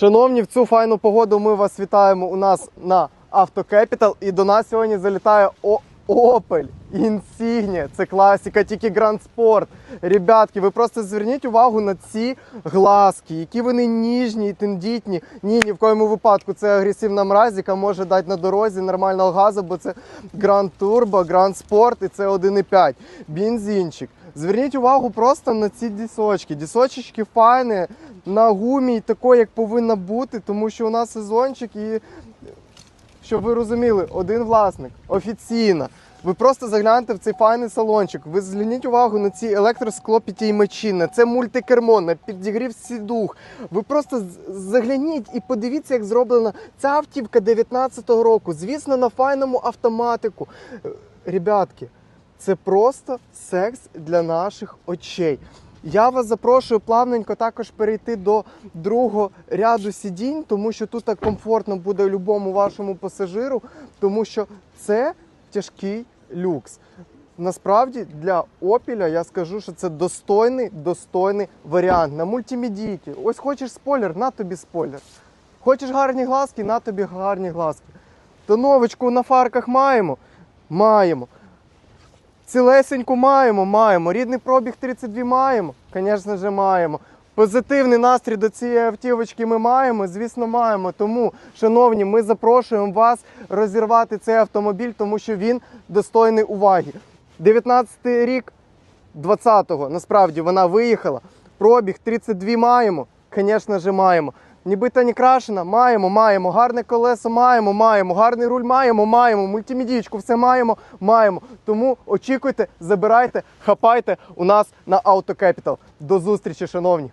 Шановні, в цю файну погоду ми вас вітаємо у нас на Автокепітал. І до нас сьогодні залітає Opel Insignia. Це класика, тільки Grand Sport. Ребятки, ви просто зверніть увагу на ці глазки, які вони ніжні і тендітні. Ні, ні в коєму випадку це агресивна мразь, яка може дати на дорозі нормального газу, бо це Grand Turbo, Grand Sport і це 1,5. Бензинчик. Зверніть увагу просто на ці дісочки. Дісочечки файні, на гумі такої, як повинна бути, тому що у нас сезончик і щоб ви розуміли, один власник офіційно. Ви просто загляньте в цей файний салончик. Ви зверніть увагу на ці електросклопітіймачі, на це мультикермо, на підігрів сідух. Ви просто загляніть і подивіться, як зроблена ця автівка 19-го року. Звісно, на файному автоматику. Е, Ребятки, це просто секс для наших очей. Я вас запрошую плавненько також перейти до другого ряду сидінь, тому що тут так комфортно буде любому вашому пасажиру, тому що це тяжкий люкс. Насправді для Опіля я скажу, що це достойний, достойний варіант на мультимедійки. Ось хочеш спойлер, на тобі спойлер. Хочеш гарні глазки, на тобі гарні глазки. Тоновочку на фарках маємо? Маємо. Цілесеньку маємо, маємо. Рідний пробіг 32 маємо. Звісно ж, маємо. Позитивний настрій до цієї автівочки ми маємо, звісно, маємо. Тому, шановні, ми запрошуємо вас розірвати цей автомобіль, тому що він достойний уваги. 19-й рік, 20-го, насправді вона виїхала. Пробіг 32 маємо. Звісно ж, маємо. Нібито не крашена, маємо, маємо. Гарне колесо маємо, маємо. Гарний руль маємо, маємо. Мультимедійку, все маємо, маємо. Тому очікуйте, забирайте, хапайте у нас на Auto Capital. До зустрічі, шановні.